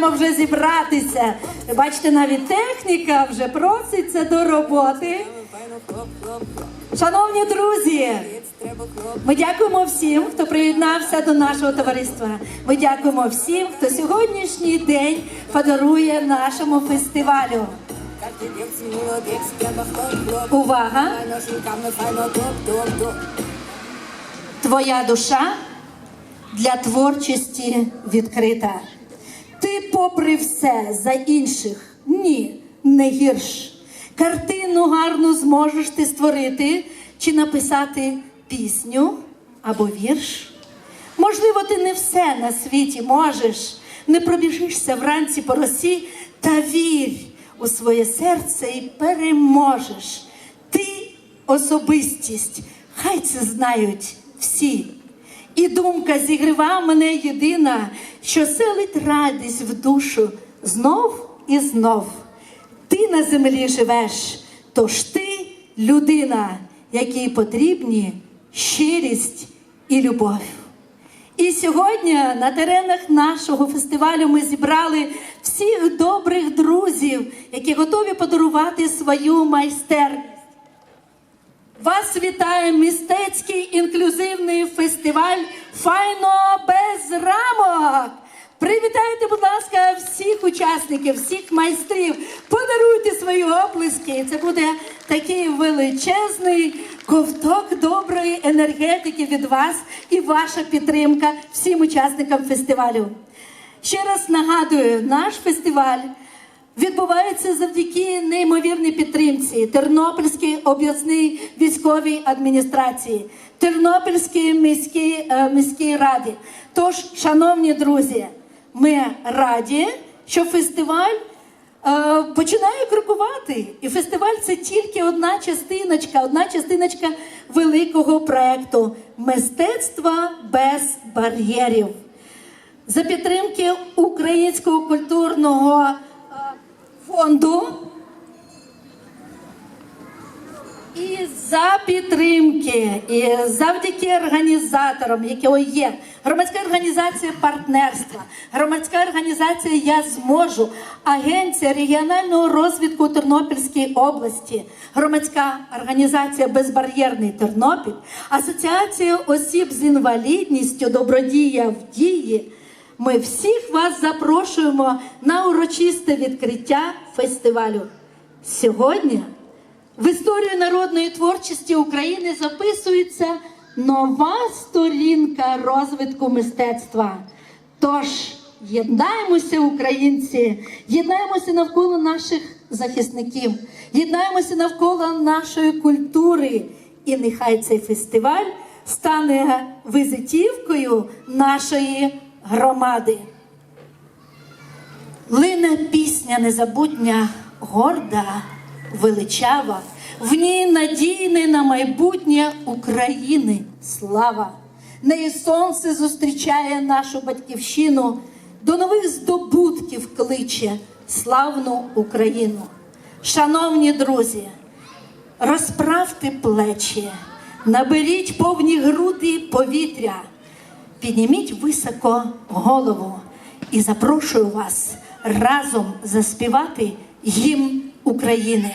маємо вже зібратися. Бачите, навіть техніка вже проситься до роботи. Шановні друзі, ми дякуємо всім, хто приєднався до нашого товариства. Ми дякуємо всім, хто сьогоднішній день подарує нашому фестивалю. Увага! Твоя душа для творчості відкрита. Ти, попри все, за інших ні, не гірш. Картину гарну зможеш ти створити чи написати пісню або вірш. Можливо, ти не все на світі можеш, не пробіжишся вранці по росі, та вірь у своє серце і переможеш. Ти особистість, хай це знають всі. І думка зігрива мене єдина, що селить радість в душу знов і знов. Ти на землі живеш, тож ти людина, якій потрібні щирість і любов. І сьогодні на теренах нашого фестивалю ми зібрали всіх добрих друзів, які готові подарувати свою майстерність. Вас вітає мистецький інклюзивний фестиваль Файно без рамок. Привітайте, будь ласка, всіх учасників, всіх майстрів. Подаруйте свої оплески. Це буде такий величезний ковток доброї енергетики від вас і ваша підтримка всім учасникам фестивалю. Ще раз нагадую, наш фестиваль відбувається завдяки неймовірній підтримці Тернопільській обласній військовій адміністрації, Тернопільській міській, е, міській раді. Тож, шановні друзі, ми раді, що фестиваль е, починає крокувати. І фестиваль це тільки одна частиночка, одна частиночка великого проекту мистецтва без бар'єрів за підтримки Українського культурного фонду і за підтримки, і завдяки організаторам, які є громадська організація партнерства, громадська організація Я зможу, Агенція регіонального розвитку Тернопільської області, громадська організація Безбар'єрний Тернопіль, Асоціація осіб з інвалідністю Добродія в дії. Ми всіх вас запрошуємо на урочисте відкриття фестивалю. Сьогодні в історію народної творчості України записується нова сторінка розвитку мистецтва. Тож єднаємося, українці, єднаємося навколо наших захисників, єднаємося навколо нашої культури. І нехай цей фестиваль стане визитівкою нашої громади. Лине пісня незабутня, горда, величава, в ній надійне на майбутнє України слава. Неї сонце зустрічає нашу батьківщину, до нових здобутків кличе славну Україну. Шановні друзі, розправте плечі, наберіть повні груди повітря, підніміть високо голову і запрошую вас разом заспівати гімн України.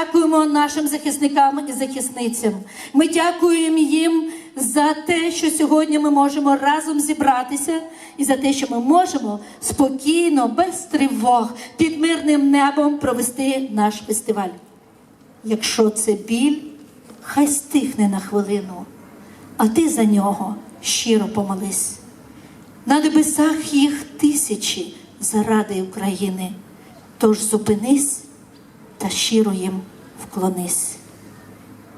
Дякуємо нашим захисникам і захисницям. Ми дякуємо їм за те, що сьогодні ми можемо разом зібратися, і за те, що ми можемо спокійно, без тривог, під мирним небом провести наш фестиваль. Якщо це біль, хай стихне на хвилину, а ти за нього щиро помолись. На небесах їх тисячі заради України. Тож зупинись та щиро їм вклонись.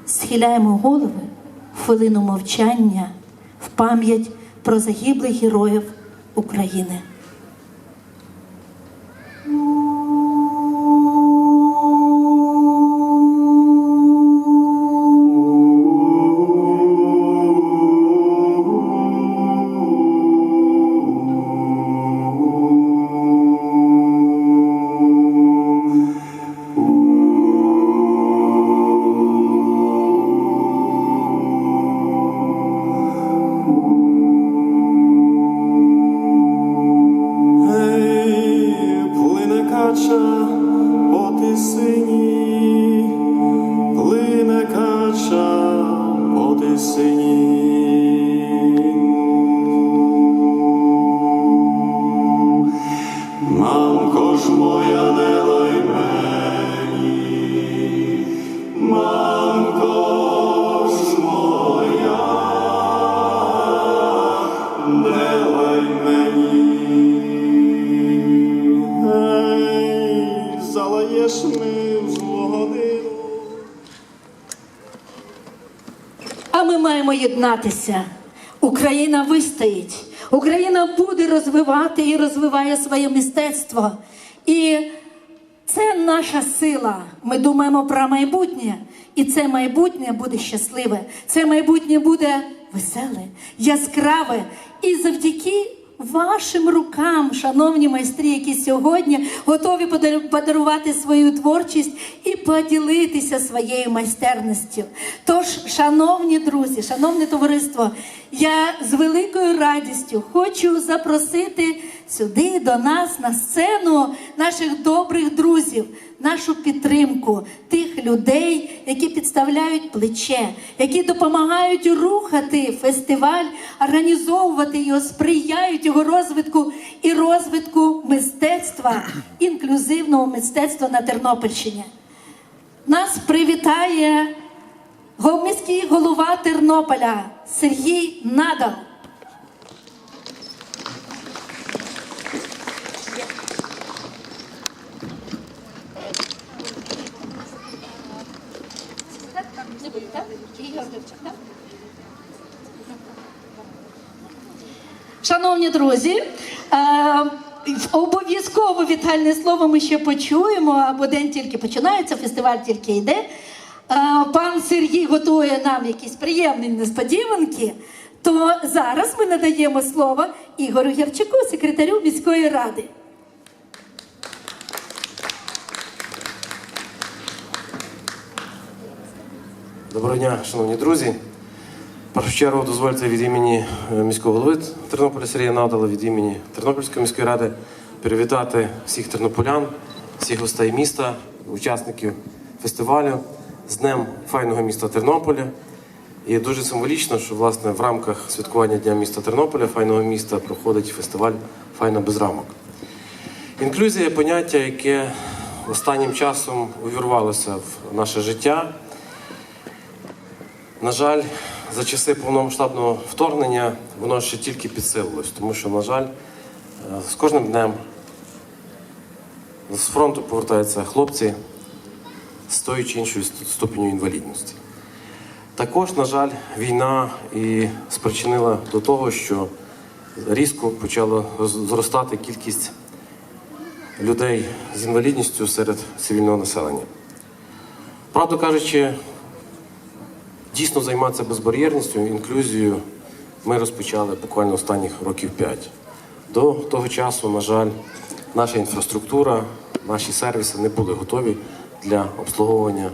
Схиляємо голови в хвилину мовчання в пам'ять про загиблих героїв України. Залаєш ми в злу годину. А ми маємо єднатися. Україна вистоїть. Україна буде розвивати і розвиває своє мистецтво. І це наша сила. Ми думаємо про майбутнє. І це майбутнє буде щасливе. Це майбутнє буде веселе, яскраве. І завдяки вашим рукам, шановні майстри, які сьогодні готові подарувати свою творчість і поділитися своєю майстерністю. Тож, шановні друзі, шановне товариство, я з великою радістю хочу запросити сюди до нас на сцену наших добрих друзів, нашу підтримку тих людей, які підставляють плече, які допомагають рухати фестиваль, організовувати його, сприяють його розвитку і розвитку мистецтва, інклюзивного мистецтва на Тернопільщині. Нас привітає міський голова Тернополя Сергій Надал. Шановні друзі, е, обов'язково вітальне слово ми ще почуємо, бо день тільки починається, фестиваль тільки йде. Е, Пан Сергій готує нам якісь приємні несподіванки. То зараз ми надаємо слово Ігорю Герчаку, секретарю міської ради. Доброго дня, шановні друзі. Першу чергу дозвольте від імені е, міського голови Тернополя Сергія Надала, від імені Тернопільської міської ради привітати всіх тернополян, всіх гостей міста, учасників фестивалю з Днем файного міста Тернополя. І дуже символічно, що власне в рамках святкування Дня міста Тернополя, файного міста, проходить фестиваль Файно без рамок. Інклюзія поняття, яке останнім часом увірвалося в наше життя. На жаль, за часи повномасштабного вторгнення воно ще тільки підсилилось, тому що, на жаль, е, з кожним днем з фронту повертаються хлопці з тою чи іншою ст- ступеню інвалідності. Також, на жаль, війна і спричинила до того, що різко почала зростати кількість людей з інвалідністю серед цивільного населення. Правду кажучи, дійсно займатися безбар'єрністю, інклюзією ми розпочали буквально останніх років п'ять. До того часу, на жаль, наша інфраструктура, наші сервіси не були готові для обслуговування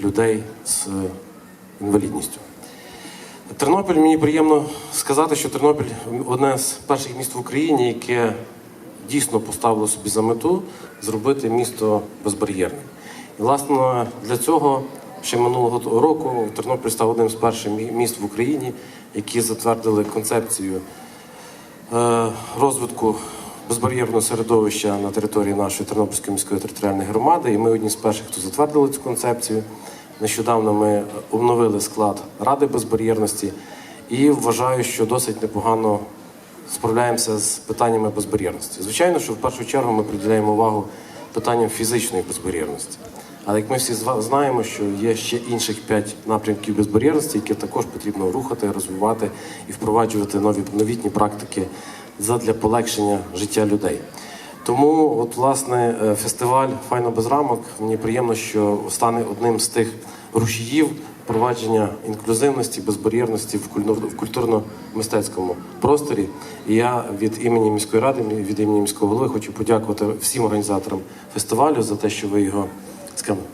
людей з інвалідністю. Тернопіль мені приємно сказати, що Тернопіль одне з перших міст в Україні, яке дійсно поставило собі за мету зробити місто безбар'єрним. Власне, для цього ще минулого року Тернопіль став одним з перших міст в Україні, які затвердили концепцію е, розвитку безбар'єрного середовища на території нашої Тернопільської міської територіальної громади. І ми одні з перших, хто затвердили цю концепцію. Нещодавно ми обновили склад Ради безбар'єрності і вважаю, що досить непогано справляємося з питаннями безбар'єрності. Звичайно, що в першу чергу ми приділяємо увагу питанням фізичної безбар'єрності. Але як ми всі знаємо, що є ще інших п'ять напрямків безбар'єрності, які також потрібно рухати, розвивати і впроваджувати нові новітні практики задля полегшення життя людей. Тому, от, власне, е, фестиваль Файно без рамок мені приємно, що стане одним з тих рушіїв впровадження інклюзивності, безбар'єрності в культурно-мистецькому просторі. І я від імені міської ради, від імені міського голови хочу подякувати всім організаторам фестивалю за те, що ви його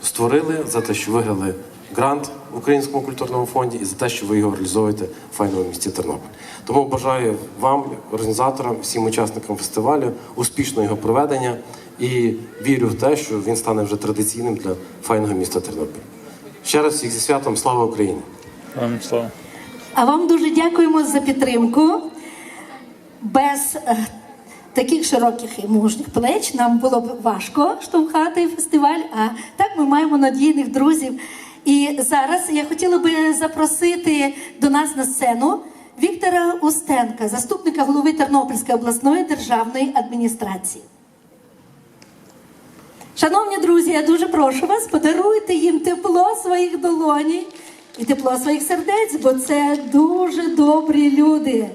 створили, за те, що виграли грант в Українському культурному фонді і за те, що ви його реалізовуєте в файному місті Тернопіль. Тому бажаю вам, організаторам, всім учасникам фестивалю, успішного його проведення і вірю в те, що він стане вже традиційним для файного міста Тернопіль. Ще раз всіх зі святом, слава Україні! Вам слово. А вам дуже дякуємо за підтримку. Без е, таких широких і мужніх плеч нам було б важко штовхати фестиваль. А так ми маємо надійних друзів. І зараз я хотіла би запросити до нас на сцену Віктора Устенка, заступника голови Тернопільської обласної державної адміністрації. Шановні друзі, я дуже прошу вас, подаруйте їм тепло своїх долоній і тепло своїх сердець, бо це дуже добрі люди.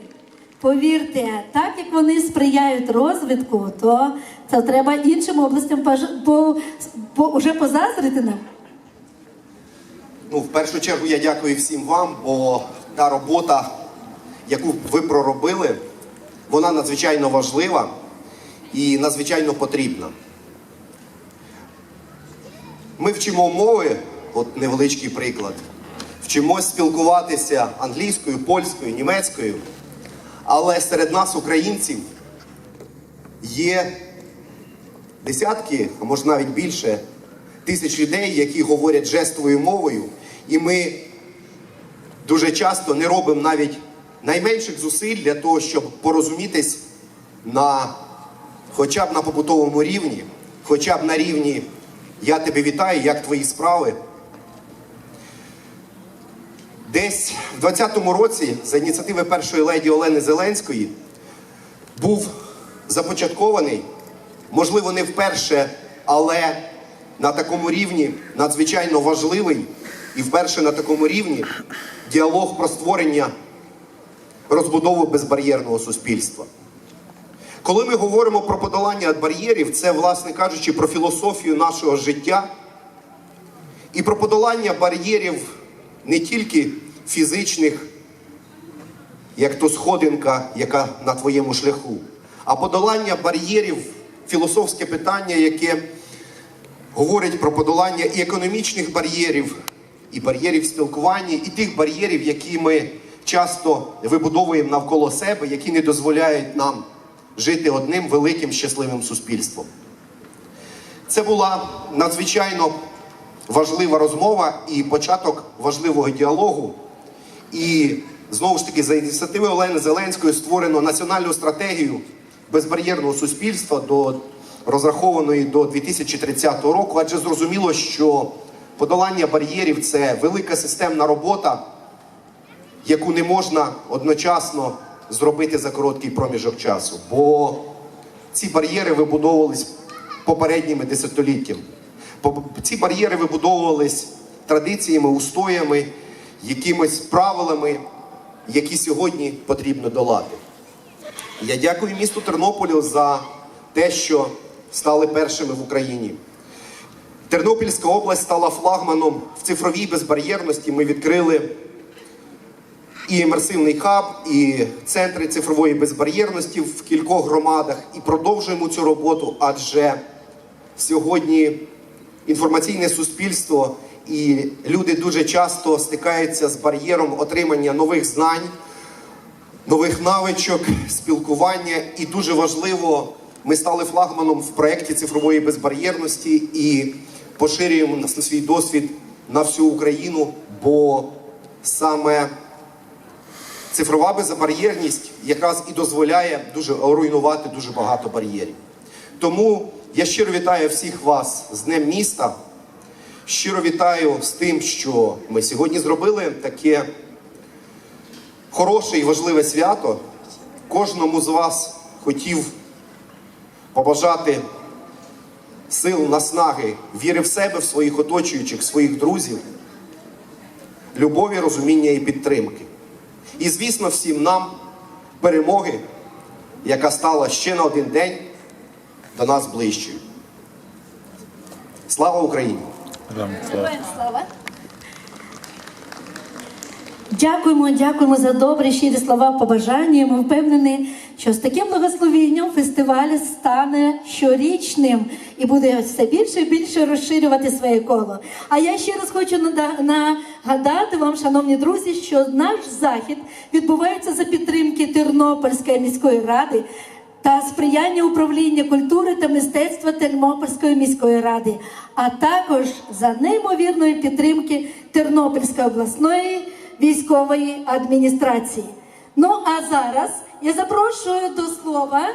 Повірте, так як вони сприяють розвитку, то, то треба іншим областям по, по, уже позаздрити нам. Ну, в першу чергу я дякую всім вам, бо та робота, яку ви проробили, вона надзвичайно важлива і надзвичайно потрібна. Ми вчимо мови, от невеличкий приклад, вчимось спілкуватися англійською, польською, німецькою, але серед нас, українців, є десятки, а може навіть більше, тисяч людей, які говорять жестовою мовою, і ми дуже часто не робимо навіть найменших зусиль для того, щоб порозумітись на хоча б на побутовому рівні, хоча б на рівні я тебе вітаю, як твої справи. Десь в 2020 році за ініціативи першої леді Олени Зеленської був започаткований, можливо, не вперше, але на такому рівні надзвичайно важливий і вперше на такому рівні діалог про створення розбудови безбар'єрного суспільства. Коли ми говоримо про подолання бар'єрів, це, власне кажучи, про філософію нашого життя і про подолання бар'єрів не тільки фізичних, як то сходинка, яка на твоєму шляху, а подолання бар'єрів філософське питання, яке говорить про подолання і економічних бар'єрів, і бар'єрів спілкування, і тих бар'єрів, які ми часто вибудовуємо навколо себе, які не дозволяють нам жити одним великим щасливим суспільством. Це була надзвичайно важлива розмова і початок важливого діалогу. І знову ж таки, за ініціативи Олени Зеленської створено національну стратегію безбар'єрного суспільства до розрахованої до 2030 року, адже зрозуміло, що подолання бар'єрів це велика системна робота, яку не можна одночасно зробити за короткий проміжок часу. Бо ці бар'єри вибудовувались попередніми десятиліттями. Ці бар'єри вибудовувались традиціями, устоями, якимись правилами, які сьогодні потрібно долати. Я дякую місту Тернополю за те, що стали першими в Україні. Тернопільська область стала флагманом в цифровій безбар'єрності. Ми відкрили і імерсивний хаб, і центри цифрової безбар'єрності в кількох громадах, і продовжуємо цю роботу, адже сьогодні інформаційне суспільство і люди дуже часто стикаються з бар'єром отримання нових знань, нових навичок, спілкування. І дуже важливо, ми стали флагманом в проєкті цифрової безбар'єрності. І поширюємо свій досвід на всю Україну, бо саме цифрова безбар'єрність якраз і дозволяє дуже руйнувати дуже багато бар'єрів. Тому я щиро вітаю всіх вас з Днем міста. Щиро вітаю з тим, що ми сьогодні зробили таке хороше і важливе свято. Кожному з вас хотів побажати сил, наснаги, віри в себе, в своїх оточуючих, своїх друзів, любові, розуміння і підтримки. І, звісно, всім нам перемоги, яка стала ще на один день до нас ближчою. Слава Україні! Слава. Дякуємо, дякуємо за добрі щирі слова побажання. Ми впевнені, що з таким благословенням фестиваль стане щорічним і буде все більше і більше розширювати своє коло. А я ще раз хочу нада- нагадати вам, шановні друзі, що наш захід відбувається за підтримки Тернопільської міської ради та сприяння управління культури та мистецтва Тернопільської міської ради, а також за неймовірної підтримки Тернопільської обласної військової адміністрації. Ну а зараз я запрошую до слова.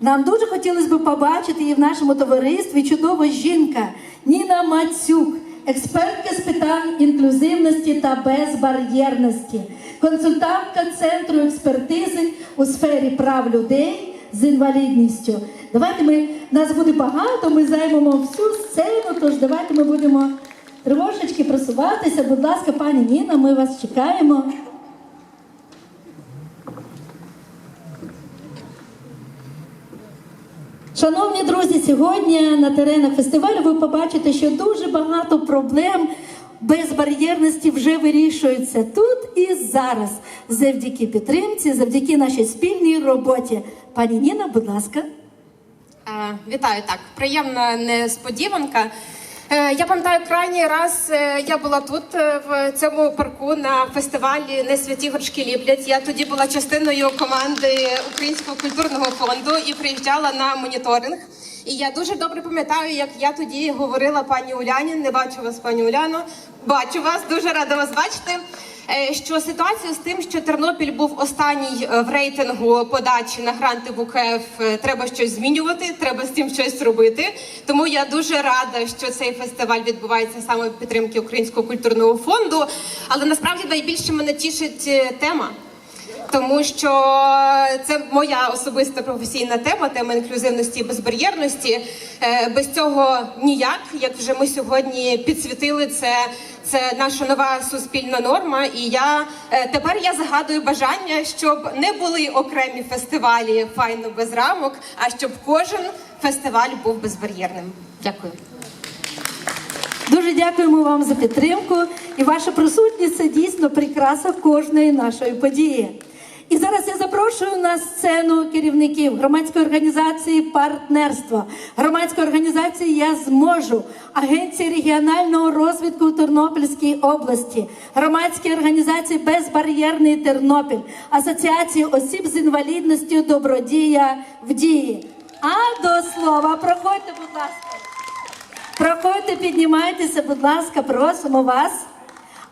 Нам дуже хотілося б побачити і в нашому товаристві чудова жінка Ніна Мацюк, експертка з питань інклюзивності та безбар'єрності, консультантка центру експертизи у сфері прав людей з інвалідністю. Давайте ми нас буде багато. Ми займемо всю сцену. Тож давайте ми будемо трошечки просуватися. Будь ласка, пані Ніна, ми вас чекаємо. Шановні друзі, сьогодні на теренах фестивалю ви побачите, що дуже багато проблем безбар'єрності вже вирішуються тут і зараз, завдяки підтримці, завдяки нашій спільній роботі. Пані Ніна, будь ласка. Е, Вітаю так. Приємна несподіванка. Е, Я пам'ятаю, крайній раз е, я була тут в цьому парку на фестивалі Не святі горшки ліплять. Я тоді була частиною команди Українського культурного фонду і приїжджала на моніторинг. І я дуже добре пам'ятаю, як я тоді говорила пані Уляні. Не бачу вас, пані Уляно. Бачу вас, дуже рада вас бачити. Е, Що ситуація з тим, що Тернопіль був останній е, в рейтингу подачі на гранти в УКФ, е, треба щось змінювати, треба з цим щось робити. Тому я дуже рада, що цей фестиваль відбувається саме підтримки Українського культурного фонду. Але насправді найбільше мене тішить тема. Тому що це моя особиста професійна тема, тема інклюзивності і безбар'єрності. Е, Без цього ніяк, як вже ми сьогодні підсвітили, це, це наша нова суспільна норма. І я е, тепер я загадую бажання, щоб не були окремі фестивалі файно без рамок, а щоб кожен фестиваль був безбар'єрним. Дякую. Дуже дякуємо вам за підтримку. І ваша присутність це дійсно прикраса кожної нашої події. І зараз я запрошую на сцену керівників громадської організації Партнерство, громадської організації Я зможу, Агенції регіонального розвитку у Тернопільській області, громадські організації Безбар'єрний Тернопіль, Асоціації осіб з інвалідністю Добродія в дії. А до слова, проходьте, будь ласка. Проходьте, піднімайтеся, будь ласка, просимо вас.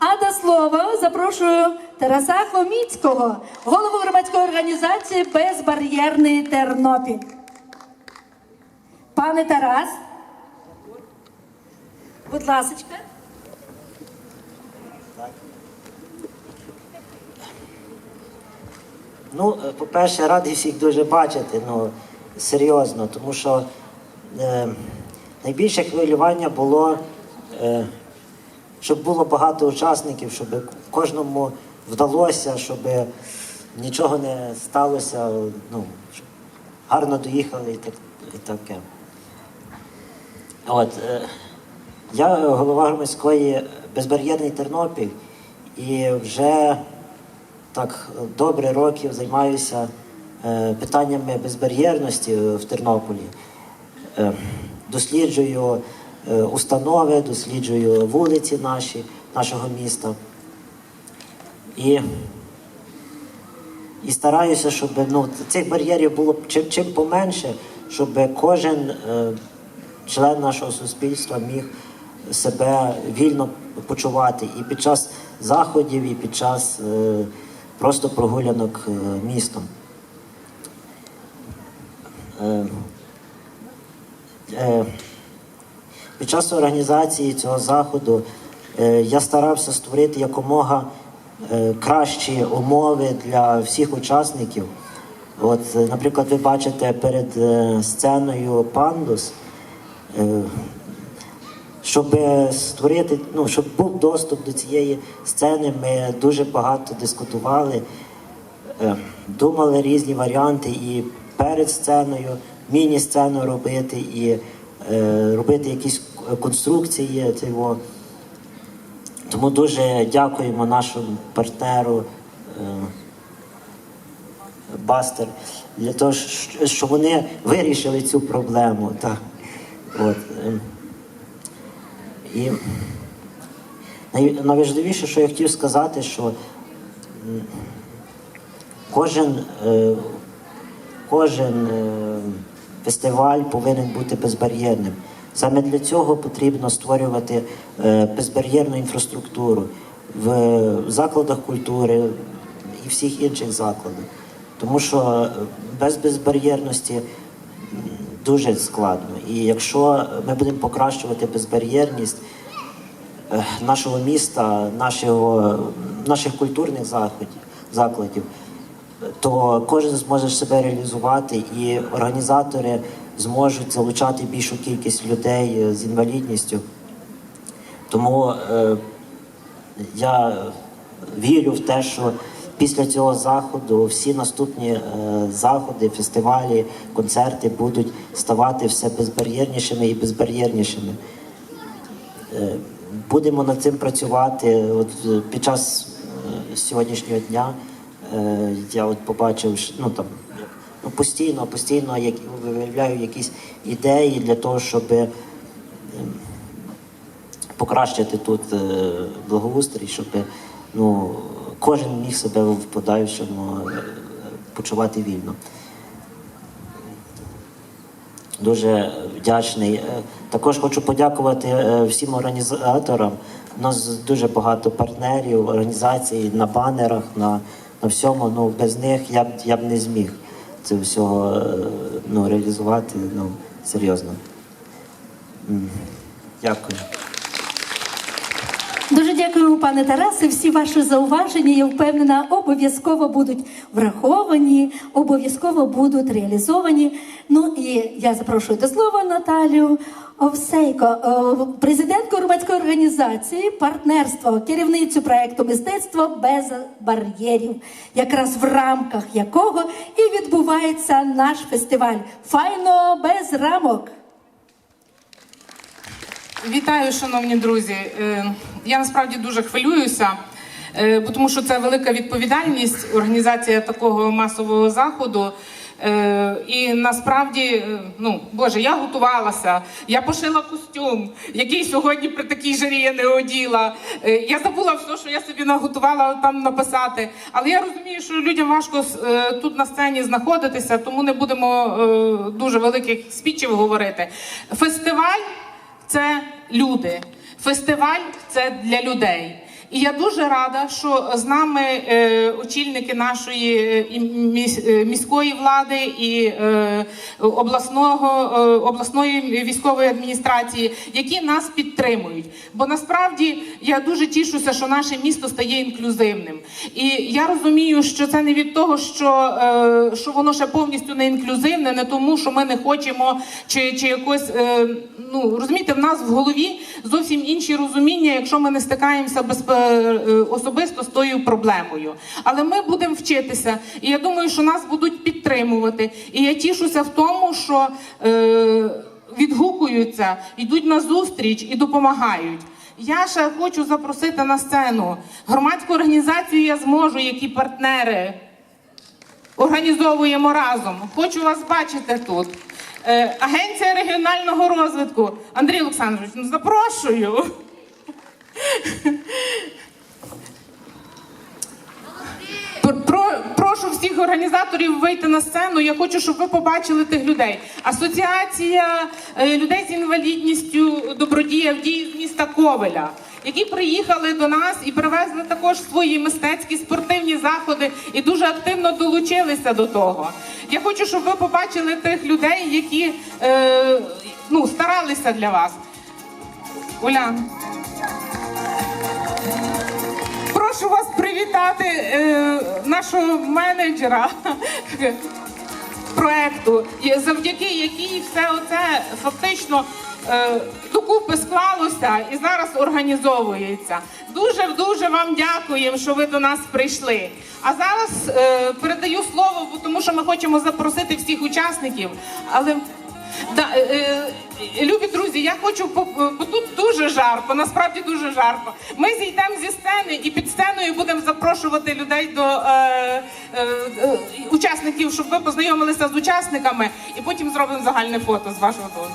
А до слова запрошую Тараса Хоміцького, голову громадської організації Безбар'єрний Тернопіль. Пане Тарас, будь ласочка. Ну, по-перше, радий всіх дуже бачити, ну, серйозно, тому що е, найбільше хвилювання було, е, щоб було багато учасників, щоб кожному вдалося, щоб нічого не сталося, ну, гарно доїхали і, так, і таке. От, е, я голова громадської безбар'єрний Тернопіль і вже так добре років займаюся е, питаннями безбар'єрності в Тернополі. Е, досліджую установи, досліджую вулиці наші, нашого міста. І, і стараюся, щоб ну, цих бар'єрів було чим, чим поменше, щоб кожен е, член нашого суспільства міг себе вільно почувати і під час заходів, і під час е, просто прогулянок е, містом. Е, е, під час організації цього заходу е, я старався створити якомога е, кращі умови для всіх учасників. От, е, наприклад, ви бачите перед сценою пандус. Щоб створити, ну, щоб був доступ до цієї сцени, ми дуже багато дискутували, думали різні варіанти і перед сценою, міні-сцену робити, і робити якісь конструкції цього. Тому дуже дякуємо нашому партнеру е, Бастер для того, що вони вирішили цю проблему. Так. От. І найважливіше, що я хотів сказати, що кожен, е, кожен е, фестиваль повинен бути безбар'єрним. Саме для цього потрібно створювати е, безбар'єрну інфраструктуру в закладах культури і всіх інших закладах. Тому що е, без безбар'єрності дуже складно. І якщо ми будемо покращувати безбар'єрність е, нашого міста, нашого, наших культурних заходів, закладів, то кожен зможе себе реалізувати, і організатори зможуть залучати більшу кількість людей е, з інвалідністю. Тому е, я вірю в те, що після цього заходу всі наступні е, заходи, фестивалі, концерти будуть ставати все безбар'єрнішими і безбар'єрнішими. Е, Будемо над цим працювати. От під час е, сьогоднішнього дня е, я от побачив, що, ну там ну, постійно, постійно як, виявляю якісь ідеї для того, щоб е, покращити тут е, благоустрій, щоб ну, кожен міг себе в подальшому е, почувати вільно. Дуже вдячний. Також хочу подякувати всім організаторам. У нас дуже багато партнерів, організацій на банерах, на, на всьому. Ну без них я б я б не зміг це всього е, ну, реалізувати. Ну серйозно. Дякую. Дуже дякуємо, пане Тарасе. Всі ваші зауваження, я впевнена, обов'язково будуть враховані, обов'язково будуть реалізовані. Ну і я запрошую до слова Наталію Овсейко, е, президентку громадської організації партнерство, керівницю проекту мистецтво без бар'єрів, якраз в рамках якого і відбувається наш фестиваль. Файно без рамок. Вітаю, шановні друзі. Е, Я насправді дуже хвилююся, е, тому що це велика відповідальність організація такого масового заходу. Е, І насправді, е, ну Боже, я готувалася, я пошила костюм, який сьогодні при такій жарі я не оділа. Е, Я забула все, що я собі наготувала там написати. Але я розумію, що людям важко тут на сцені знаходитися, тому не будемо дуже великих спічів говорити. Фестиваль це люди. Фестиваль це для людей. І я дуже рада, що з нами е, очільники нашої е, е, міської влади і обласного обласної військової адміністрації, які нас підтримують. Бо насправді я дуже тішуся, що наше місто стає інклюзивним. І я розумію, що це не від того, що, що воно ще повністю не інклюзивне, не тому, що ми не хочемо чи, чи якось ну розумієте, в нас в голові зовсім інші розуміння, якщо ми не стикаємося без е, особисто з тою проблемою. Але ми будемо вчитися, і я думаю, що нас будуть підтримувати. І я тішуся в тому, що е, відгукуються, йдуть на зустріч і допомагають. Я ще хочу запросити на сцену громадську організацію. Я зможу, які партнери організовуємо разом. Хочу вас бачити тут. Е, Агенція регіонального розвитку. Андрій Олександрович, ну запрошую. Про, про, прошу прошу всіх організаторів вийти на сцену. Я хочу, щоб ви побачили тих людей. Асоціація е, людей з інвалідністю добродія в дії з міста Ковеля. Які приїхали до нас і привезли також свої мистецькі спортивні заходи і дуже активно долучилися до того. Я хочу, щоб ви побачили тих людей, які е, ну, старалися для вас. Уляна. Прошу вас привітати е, нашого менеджера проекту, завдяки якій все оце фактично е, докупи склалося і зараз організовується. Дуже дуже вам дякуємо, що ви до нас прийшли. А зараз е, передаю слово, тому що ми хочемо запросити всіх учасників. Але Да, е, е, любі друзі, я хочу по- бо тут дуже жарко, насправді дуже жарко. Ми зійдемо зі сцени і під сценою будемо запрошувати людей до е, е, е, учасників, щоб ви познайомилися з учасниками, і потім зробимо загальне фото з вашого дозволу.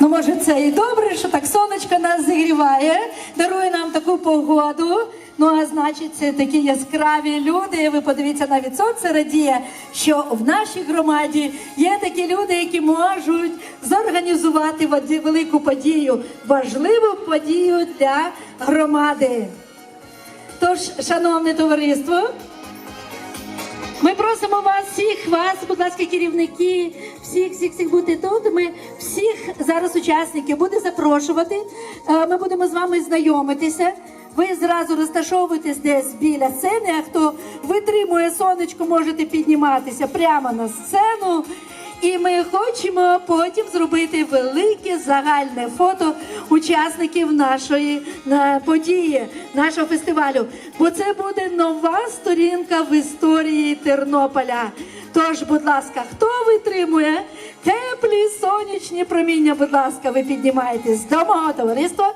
Ну, може, це і добре, що так сонечко нас зігріває, дарує нам таку погоду. Ну, а значить, це такі яскраві люди. Ви подивіться, навіть сонце радіє, що в нашій громаді є такі люди, які можуть зорганізувати велику подію, важливу подію для громади. Тож, шановне товариство, ми просимо вас, всіх вас, будь ласка, керівники, всіх, всіх, всіх бути тут. Ми всіх зараз учасників буде запрошувати. Е, Ми будемо з вами знайомитися. Ви зразу розташовуєтесь десь біля сцени. А хто витримує сонечко, можете підніматися прямо на сцену. І ми хочемо потім зробити велике загальне фото учасників нашої події, нашого фестивалю. Бо це буде нова сторінка в історії Тернополя. Тож, будь ласка, хто витримує теплі сонячні проміння, будь ласка, ви піднімаєтесь до мого товариства.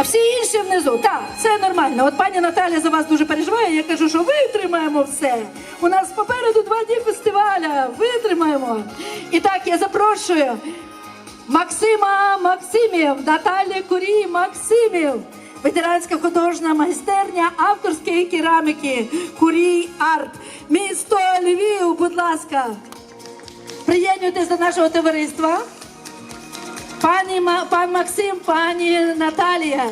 А всі інші внизу. Так, це нормально. От пані Наталя за вас дуже переживає. Я кажу, що витримаємо все. У нас попереду два дні фестиваля. Витримаємо. І так, я запрошую Максима Максимів, Наталі Курій Максимів. Ветеранська художня майстерня авторської кераміки Курій Арт. Місто Львів, будь ласка. Приєднуйтесь до нашого товариства. Пані пан Максим, пані Наталія.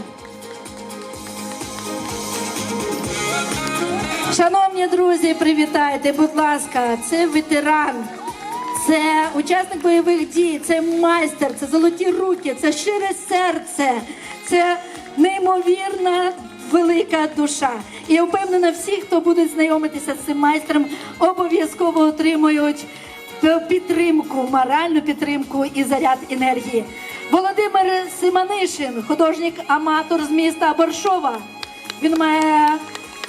Шановні друзі, привітайте, будь ласка, це ветеран, це учасник бойових дій, це майстер, це золоті руки, це щире серце, це неймовірна велика душа. І я впевнена, всі, хто буде знайомитися з цим майстром, обов'язково отримують підтримку, моральну підтримку і заряд енергії. Володимир Симонишин, художник-аматор з міста Боршова. Він має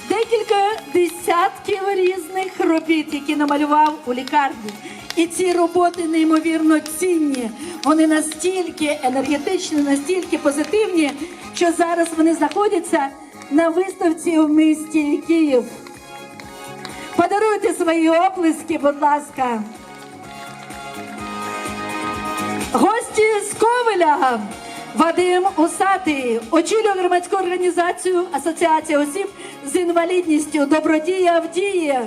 декілька десятків різних робіт, які намалював у лікарні. І ці роботи неймовірно цінні. Вони настільки енергетичні, настільки позитивні, що зараз вони знаходяться на виставці в місті Київ. Подаруйте свої оплески, будь ласка. Гості з Ковеля. Вадим Усатий очолює громадську організацію Асоціація осіб з інвалідністю Добродія в дії.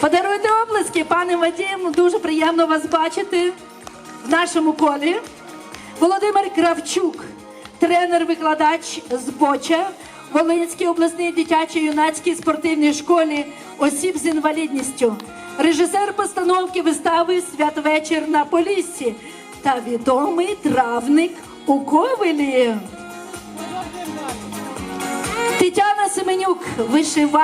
Подаруйте оплески, пане Вадим. Дуже приємно вас бачити в нашому колі. Володимир Кравчук, тренер-викладач з Боча, Волинській обласній дитячо-юнацькій спортивній школі осіб з інвалідністю, режисер постановки вистави Святвечір на Поліссі та відомий травник у Ковелі. Тетяна Семенюк, вишивальниця.